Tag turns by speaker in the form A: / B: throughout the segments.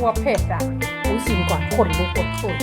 A: ัวเผ็ดอะอุ้ยชิมก่อนขนลุกขนสุด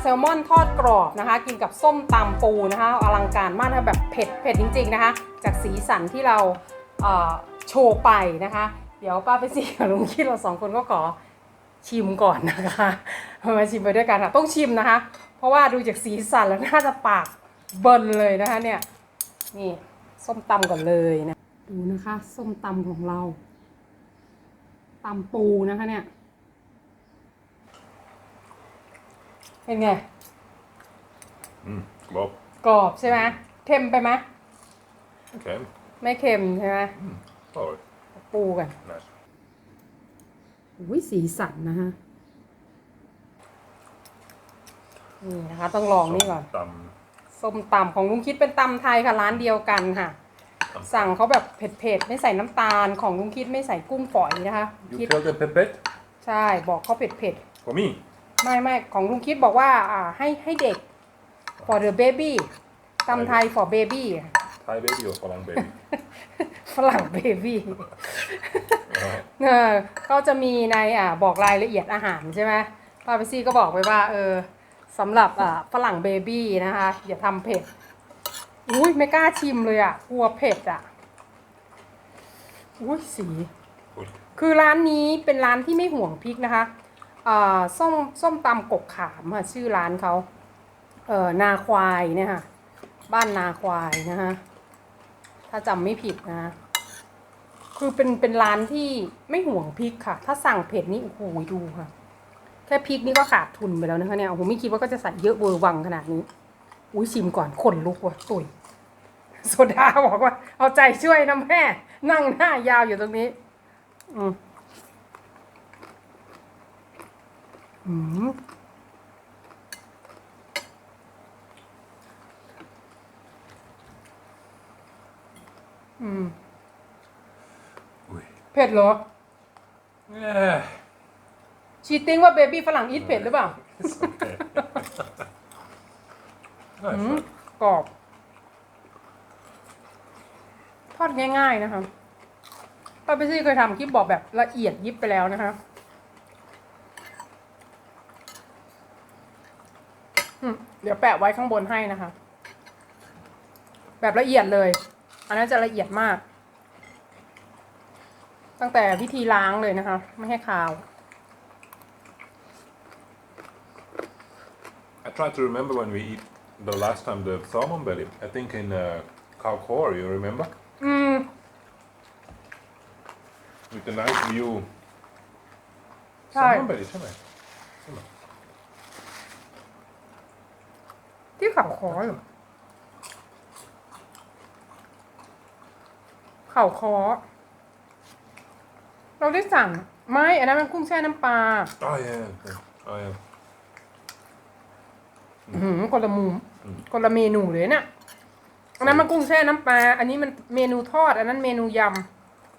A: แซลมอนทอดกรอบนะคะ กินกับส้มตำปูนะคะอลังการมากนะคะแบบเผ็ดเผ็ดจริงๆนะคะ จากสีสันที่เราเโชว์ไปนะคะ เดี๋ยวป้าไปซีกับลุงคิดเราสองคนก็ขอชิมก่อนนะคะมาชิมไปด้วยกันค่ะต้องชิมนะคะ เพราะว่าดูจากสีสันแล้วน่าจะปากเบิร์นเลยนะคะเนี่ยนี่ส้มตำก่อนเลยนะดูนะคะ ส้มตำของเราตำปูนะคะเนี่ย เป็นไง
B: Mm, well,
A: กรอบใช่ไหมเค็มไปไหม
B: okay.
A: ไม่เค็มใช่ไหม
B: Oh,
A: ปูกัน
B: nice.
A: อุ้ยสีสันนะคะนี่นะคะ ต้องลองนี่ก่อน
B: Some,
A: ส้มตำของลุงคิดเป็นตำไทยค่ะร้านเดียวกันค่ะสั่งเขาแบบเผ็ดๆ ไม่ใส่น้ำตาลของลุงคิดไม่ใส่กุ้งฝอยนะคะ
B: you
A: คิด
B: killed the pipet
A: ใช่บอกเขาเผ็ด
B: for me.
A: ๆไม่ไม่ของลุงคิดบอกว่าอ่าให้ให้เด็ก for the baby ตำไทย for baby
B: Thai baby or Falang baby?
A: ฝรั่งเบบี้
B: Right.
A: เออเขาจะมีในอ่าบอกรายละเอียดอาหารใช่ไหมป้าไปซี่ก็บอกไปว่า เออสำหรับอ่าฝรั่งเบบี้นะคะ อย่าทำเผ็ด อุ้ยไม่กล้าชิมเลยอะกลัวเผ็ดอะ อุ้ยสี
B: Good.
A: คือร้านนี้เป็นร้านที่ไม่ห่วงพริกนะคะอ่า ส้มส้มตำกกขามค่ะชื่อร้านเขาเออนาควายเนี่ยค่ะ บ้านนาควายนะคะถ้าจำไม่ผิดนะ คือเป็นเป็นร้านที่ไม่ห่วงพริกค่ะ ถ้าสั่งเผ็ดนี่โอ้โหดูค่ะ แค่พริกนี่ก็ขาดทุนไปแล้วนะคะเนี่ยโอ้โหไม่คิดว่าก็จะใส่เยอะเวอร์วังขนาดนี้ อุ้ยชิมก่อนขนลุกว่ะตุยโซดาบอกว่า เอาใจช่วยนะแม่ นั่งหน้ายาวอยู่ตรงนี้ อืม อืมอืม
B: Ui.
A: เผ็ดเหรอ
B: Yeah.
A: ชีติ้งว่าเบบี้ฝรั่งอีทเผ็ดหรือเปล่า
B: It's okay. nice.
A: อืม
B: right?
A: กรอบ ทอดง่ายๆนะคะป้าเปซี่เคยทำคลิปบอกแบบละเอียดยิบไปแล้วนะคะอืม เดี๋ยวแปะไว้ข้างบนให้นะคะ แบบละเอียดเลย อันนั้นจะละเอียดมาก ตั้งแต่วิธีล้างเลยนะคะ ไม่ให้คาว
B: I try to remember when we eat the last time the salmon belly. I think in uh, Khao Khor, you remember?
A: อืม
B: With the nice view.
A: ใช่
B: Salmon belly, ใช่ไหมใช่ไหม
A: คอเหรอเข่าคอ เราได้สั่งไม่อันนั้นมันกุ้งแช่น้ำปลา
B: Oh yeah. Okay. Oh yeah.
A: อื้อหือคนละมุมคนละเมนูเลยเนี่ยอันนั้นมันกุ้งแช่น้ำปลา อันนี้มันเมนูทอด อันนั้นเมนูย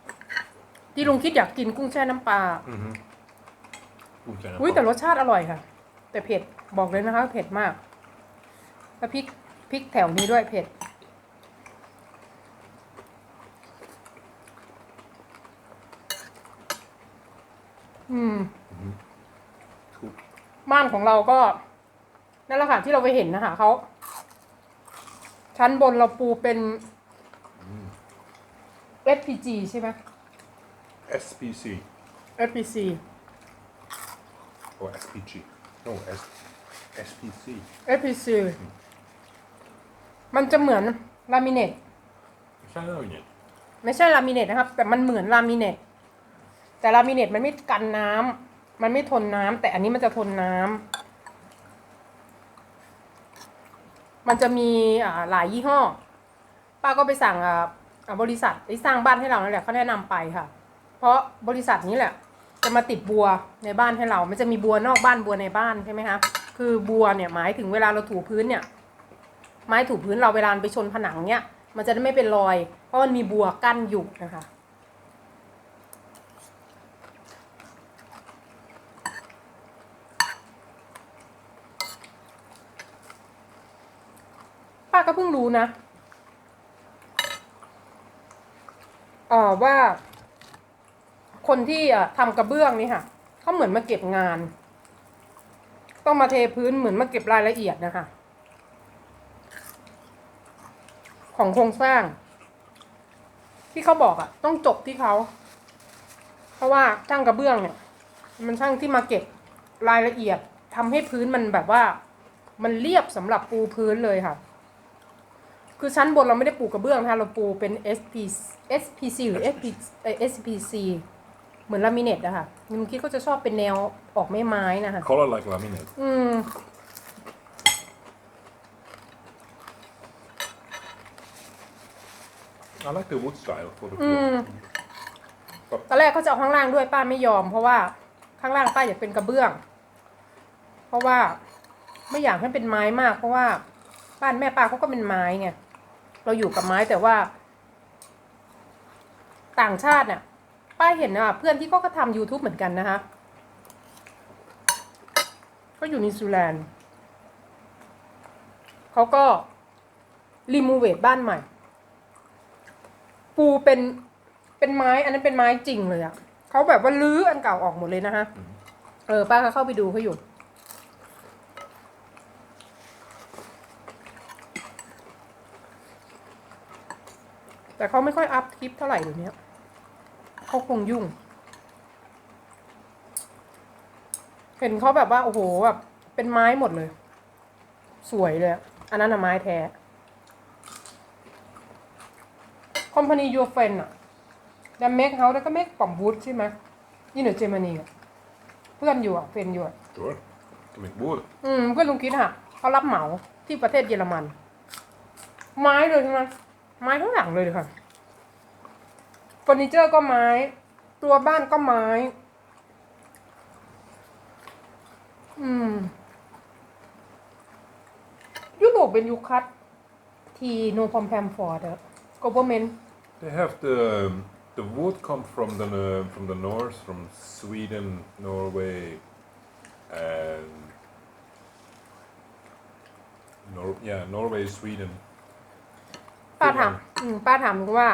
A: ำที่ลุงคิดอยากกินกุ้งแช่น้ำปลา
B: Mm-hmm. Okay,
A: อุ้ยแต่รสชาติอร่อยค่ะ แต่เผ็ดบอกเลยนะคะเผ็ดมาก แล้วพริกพริกแถวนี้ด้วยเผ็ด อืม
B: Cool.
A: บ้านของเราก็นั่นแหละค่ะที่เราไปเห็นนะคะเขาชั้นบนเราปูเป็น FPG ใช่ไหม
B: SPC
A: FPC
B: or SPG. No, S SPC.
A: FPC มั นจะเหมือนลามิเนต
B: Is that how you?
A: ไม่ใช่ลามิเนตนะครับ แต่มันเหมือนลามิเนตแต่ลามิเนตมันไม่กันน้ำมันไม่ทนน้ำแต่อันนี้มันจะทนน้ำมันจะมีอ่าหลายยี่ห้อ ป้าก็ไปสั่งอ่าอ่าบริษัทที่สร้างบ้านให้เรานั่นแหละเขาแนะนำไปค่ะ เพราะบริษัทนี้แหละ จะมาติดบัวในบ้านให้เรา มันจะมีบัวนอกบ้านบัวในบ้านใช่ไหมคะ คือบัวเนี่ยหมายถึงเวลาเราถูพื้นเนี่ย ไม้ถูพื้นเราเวลาไปชนผนังเนี่ยมันจะได้ไม่เป็นรอย เพราะมันมีบัวกั้นอยู่นะคะ ป้าก็เพิ่งรู้นะออว่า คนที่ทำกระเบื้องนี่ค่ะเขาเหมือนมาเก็บงาน ต้องมาเทพื้นเหมือนมาเก็บรายละเอียดนะคะ ของโครงสร้าง ที่เขาบอกอะต้องจบที่เขา เพราะว่าช่างกระเบื้องเนี่ย มันช่างที่มาเก็บรายละเอียดทำให้พื้นมันแบบว่า มันเรียบสำหรับปูพื้นเลยค่ะ คือชั้นบนเราไม่ได้ปูกระเบื้องนะคะเราปูเป็น SP SPC หรือ SP เอ่อ SPC เหมือนลามิเนตอะค่ะนิมคิดก็จะชอบเป็นแนวออกไม้ไม้นะคะ
B: Color like laminate.
A: อืม
B: I like the wood style for the
A: อื
B: floor.
A: ม ตอนแรกเขาจะเอาข้างล่างด้วยป้าไม่ยอม เพราะว่าข้างล่างป้าอยากเป็นกระเบื้อง เพราะว่าไม่อยากให้เป็นไม้มาก เพราะว่าบ้านแม่ป้าเขาก็เป็นไม้ไงเราอยู่กับไม้แต่ว่า ต่างชาติเนี่ยป้าเห็นนะเพื่อนที่เขาก็ทำ YouTube เหมือนกันนะคะก็อยู่นิวซีแลนด์เขาก็รีมูเวทบ้านใหม่ ปูเป็นเป็นไม้อันนั้นเป็นไม้จริงเลยอะเขาแบบว่าลื้ออันเก่าออกหมดเลยนะคะเออป้าก็เข้าไปดูเขาอยู่แต่เขาไม่ค่อยอัพคลิปเท่าไหร่เดี๋ยวนี้เขาคงยุ่ง เห็นเขาแบบว่า โอ้โหแบบเป็นไม้หมดเลย สวยเลยอะอันนั้นอะไม้แท้ คอมพานียูเฟนอะแต่เมคเฮาแล้วก็เมคปอมบูธใช่ไหมยี่เหนือเจอร์มานีอะเพื่อนอยู่อะเฟนอยู่อะ
B: Sure. To make wood.
A: อืมเพื่อนลุงคิดค่ะเขารับเหมาที่ประเทศเยอรมัน ไม้เลยใช่ไหมไม้ทั้งหลังเลยค่ะเฟอร์นิเจอร์ก็ไม้ ตัวบ้านก็ไม้ อืม ยุโรปเป็นยุคคัด ทีโนพอมแพมฟอร์ดอะกเวอร์เมน
B: They have the um, the wood come from the uh, from the north, from Sweden, Norway, and Nor yeah, Norway, Sweden.
A: ป้าถามอืมป้าถามว่า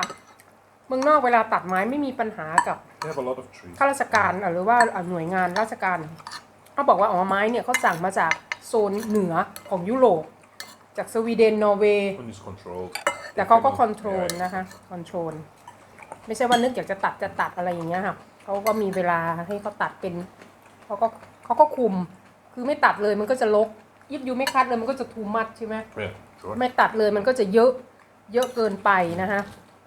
A: เมืองนอกเวลาตัดไม้ไม่มีปัญหากับ
B: They have a lot of trees.
A: ข้าราชการอะหรือว่าอะหน่วยงานราชการเขาบอกว่าอ๋อไม้เนี่ยเขาสั่งมาจากโซนเหนือของยุโรป จากสวีเดนนอร์เวย์
B: One is controlled.
A: แต่เขาก็
B: They
A: คอนโทรล
B: yeah,
A: นะคะคอนโทรลไม่ใช่ว่านึกอยากจะตัดจะตัดอะไรอย่างเงี้ยค่ะเขาก็มีเวลาให้เขาตัดเป็นเขาก็เขาก็คุม คือไม่ตัดเลยมันก็จะลกยิบยูไม่คัดเลยมันก็จะทูมัดใช่ไหม
B: Yeah, sure.
A: ไม่ตัดเลยมันก็จะเยอะเยอะเกินไปนะคะ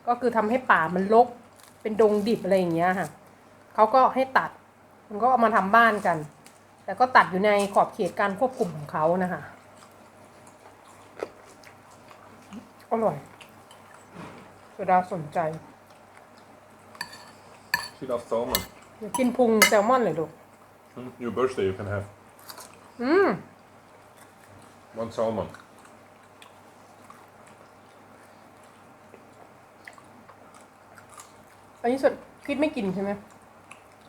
A: ก็คือทำให้ป่ามันรกเป็นดงดิบอะไรอย่างเงี้ยค่ะเขาก็ให้ตัดมันก็เอามาทำบ้านกัน แต่ก็ตัดอยู่ในขอบเขตการควบคุมของเขานะคะอร่อย โซดาสนใจ
B: She loves salmon.
A: อยากกินพุงแซลมอนเลยลูก
B: Hmm? Your birthday, you can have
A: อืม
B: one salmon.
A: อันนี้สุดคิดไม่กินใช่ไหม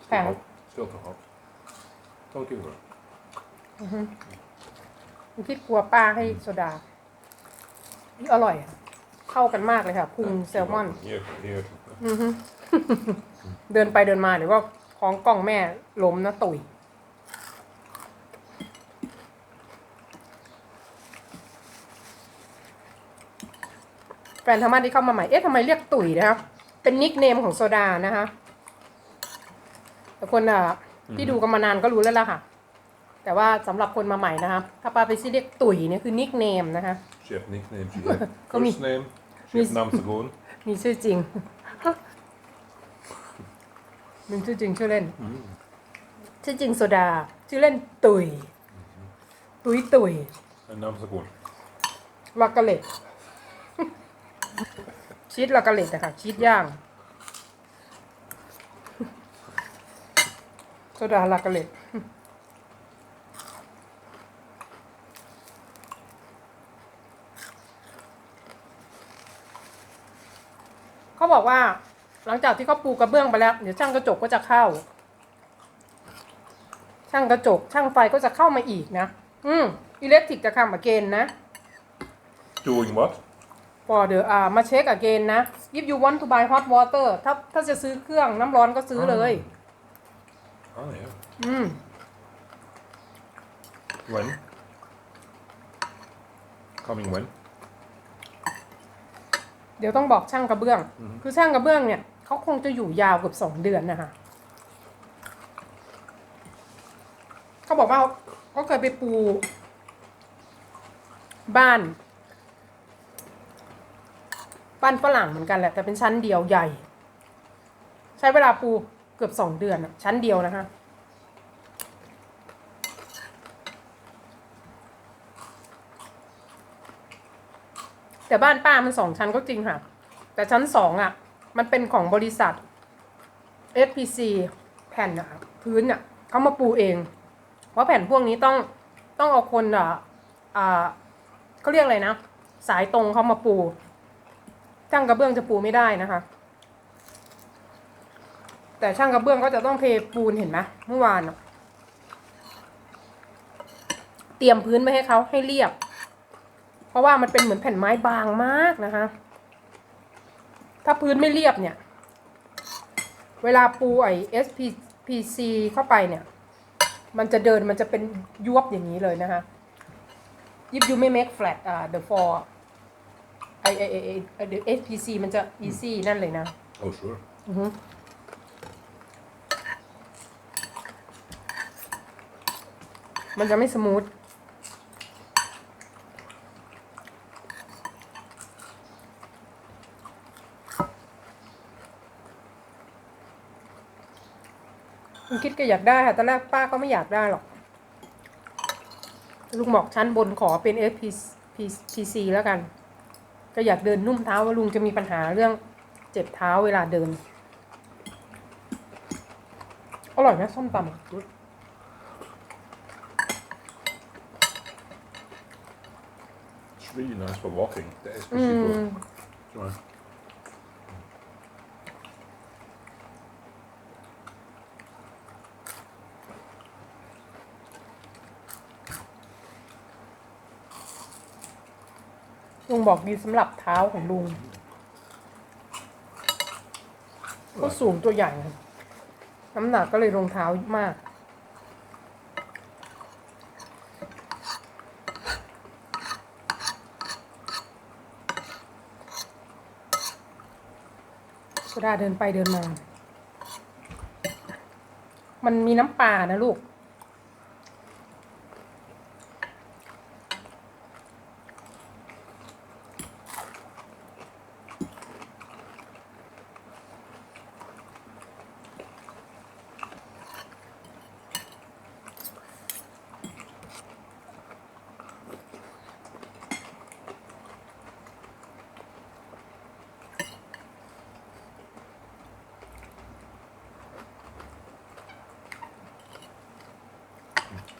A: แพ
B: Too
A: ง
B: hot. Still too hot. Don't give her.
A: คิดกลัวป้าให้โซดาอร่อยอะ เข้ากันมากเลยค่ะพุงแซลมอน
B: Here, here.
A: เดินไปเดินมาเดี๋ยวก็ของกล้องแม่ล้มนะตุ๋ยแฟนธรรมะที่เข้ามาใหม่ เอ๊ะทำไมเรียกตุ๋ยนะครับ เป็นนิกเนมของโซดานะคะแต่คนอะที่ดูกันมานานก็รู้แล้วล่ะค่ะ แต่ว่าสำหรับคนมาใหม่นะคะถ้าปาไปซี่เรียกตุ๋ยเนี่ยคือนิกเนมนะคะ
B: She have nickname. She have
A: Kom
B: first name. She have
A: Miss-
B: namsgoon.
A: มีชื่อจริง มีชื่อจริงชื่อเล่น ชื่อจริงโซดา ชื่อเล่นตุย ตุยตุย
B: And namsgoon.
A: ลากาเลตชีสลากาเลตนะคะชีสย่าง โซดาลากาเลต เขาบอกว่า หลังจากที่เขาปูกระเบื้องไปแล้ว เดี๋ยวช่างกระจกก็จะเข้า ช่างกระจก ช่างไฟก็จะเข้ามาอีกนะ อืมอิเล็กทริกจะคำอเกนนะ
B: Doing what?
A: for the อ่ามาเช็ค again นะ if you want to buy hot water ถ้าถ้าจะซื้อเครื่องน้ำร้อนก็ซื้อเลย
B: Oh yeah.
A: อืม
B: When? Coming when?
A: เดี๋ยวต้องบอกช่างกระเบื้องคือช่างกระเบื้องเนี่ยเขาคงจะอยู่ยาวเกือบสองเดือนนะคะเขาบอกว่าเขาเคยไปปูบ้าน บ้านฝรั่งเหมือนกันแหละ แต่เป็นชั้นเดียวใหญ่ ใช้เวลาปูเกือบสองเดือนอะชั้นเดียวนะคะ แต่บ้านป้ามันสองชั้นก็จริงค่ะ แต่ชั้นสองอะ มันเป็นของบริษัท FPC แผ่นอะพื้นอะเขามาปูเอง เพราะแผ่นพวกนี้ต้องต้องเอาคนอะอ่าเขาเรียกอะไรนะ สายตรงเขามาปูช่างกระเบื้องจะปูไม่ได้นะคะ แต่ช่างกระเบื้องก็จะต้องเทปูนเห็นไหมเมื่อวานเตรียมพื้นไว้ให้เขาให้เรียบ เพราะว่ามันเป็นเหมือนแผ่นไม้บางมากนะคะ ถ้าพื้นไม่เรียบเนี่ย เวลาปูไอ SPC เข้าไปเนี่ย มันจะเดินมันจะเป็นยวบอย่างนี้เลยนะคะยิบยูไม่ make flat อ่า the for ไอไอไอไอ the SPC มันจะ easy นั่นเลยนะ
B: Oh sure.
A: อือฮึ มันจะไม่สมูท คุณคิดก็อยากได้ค่ะตอนแรกป้าก็ไม่อยากได้หรอก ลุงบอกชั้นบนขอเป็น FPC แล้วกัน ก็อยากเดินนุ่มเท้าว่าลุงจะมีปัญหาเรื่องเจ็บเท้าเวลาเดิน อร่อยนะส้มตำอะ
B: It's really nice for walking. The
A: อื
B: SPC
A: ม
B: book.
A: ลุงบอกดีสำหรับเท้าของลุงก็สูงตัวใหญ่นะน้ำหนักก็เลยรองเท้ามากสุดาเดินไปเดินมา มันมีน้ำปลานะลูก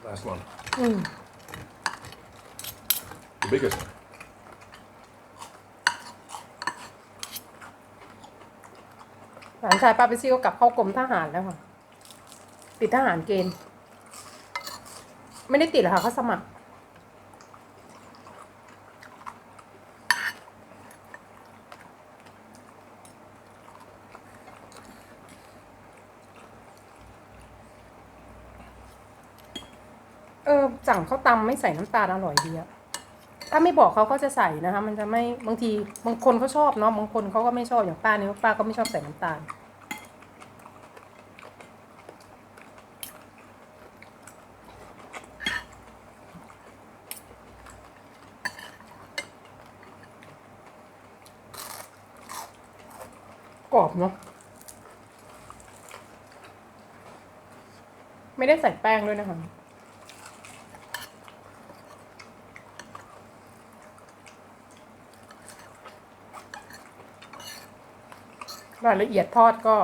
B: Last one.
A: อืม
B: The biggest.
A: หลานชายป้าไปซี่ก็กลับเข้ากรมทหารแล้วค่ะ ติดทหารเกณฑ์ ไม่ได้ติดหรอกค่ะเขาสมัคร เอ อสั่งข้าตำไม่ใส่น้ำตาลอร่อยดีอะถ้าไม่บอกเขาเขาจะใส่นะคะ มันจะไม่บางทีบางคนเขาชอบเนาะบางคนเขาก็ไม่ชอบอย่างป้าเนี่ยป้าก็ไม่ชอบใส่น้ำตาลกรอบเนาะไม่ได้ใส่แป้งด้วยนะคะ รายละเอียดทอดก็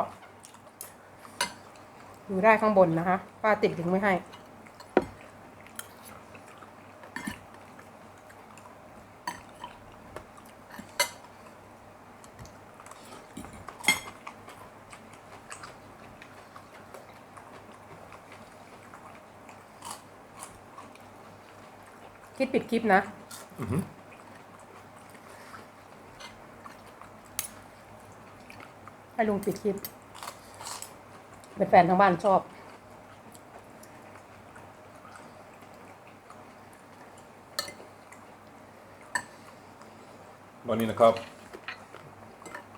A: ดูได้ข้างบนนะคะป้าติดลิงก์ไว้ให้ คิดปิดคลิปนะ
B: Mhm.
A: ให้ลุงปิดคลิปเป็นแฟนทางบ้านชอบ
B: วันนี้นะครับ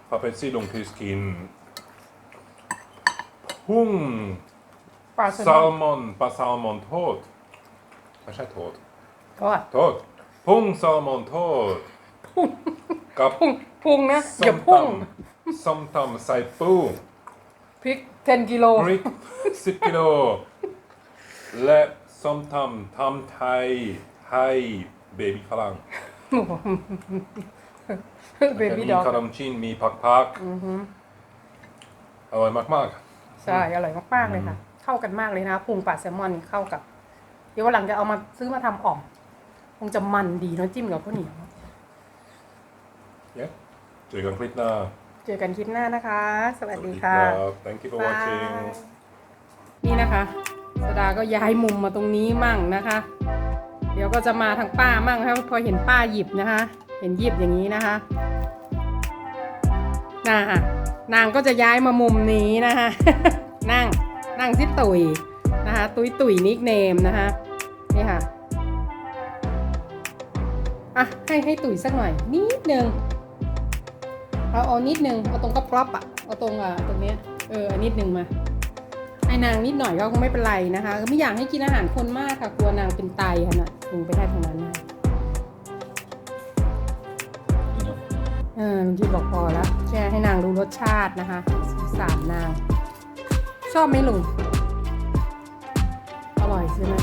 B: พาไปซี่ลงคริสกินพุ่ง
A: ปลาแซ
B: แซ
A: ล
B: ล
A: มอน
B: มอนปลาแซลมอนทอดไม่ใช่ทอด
A: ทอด
B: ทอดพุ่งแซลมอนทอดกับ
A: พุ่งพุ่งนะ
B: ส้
A: อย่ามพุ่ง
B: ตำ ส้มตำใส่ปู
A: พริก 10 กิโล
B: พริกสิบกิโล และส้มตำทำไทยให้เบบี้ฝรั่ง
A: เบบี้
B: มี
A: ด็อก
B: ขนมจีนมีผักผักอร่อยมาก
A: ใช่อร่อยมาก ๆ เลยค่ะ เข้ากันมากเลยนะพุงปลาแซลมอนเข้ากับ เดี๋ยววันหลังจะเอามาซื้อมาทำอ่อม คงจะมันดีเนอะจิ้มกับข้าวเหนียว
B: ๆเนี่ยเจอกันคลิปหน้า
A: เจอกันคลิปหน้านะคะ สวัสดี
B: สวัส
A: ค่ะ
B: รับ thank you for watching
A: นี่นะคะสดาก็ย้ายมุมมาตรงนี้มั่งนะคะ เดี๋ยวก็จะมาทางป้ามั่งนะคะพอเห็นป้าหยิบนะคะ เห็นหยิบอย่างนี้นะคะน่าค่ะนางก็จะย้ายมามุมนี้นะคะ นั่งนั่งที่ตุยนะคะตุยตุยนิกเนมนะคะนี่ค่ะอะให้ให้ตุยสักหน่อยนิดนึง เอาเอานิดนึงเอาตรงกระปรอบอะเอาตรงอะตรงเนี้ยเออเอานิดนึงมาให้นางนิดหน่อยก็คงไม่เป็นไรนะคะ ไม่อยากให้กินอาหารคนมากค่ะกลัวนางเป็นไตค่ะนะลงไปได้ตรงนั้นนะเออลุงที่บอกพอแล้วแค่ให้นางรู้รสชาตินะคะสีสามนาง ชอบไหมลุงอร่อยใช่ไหม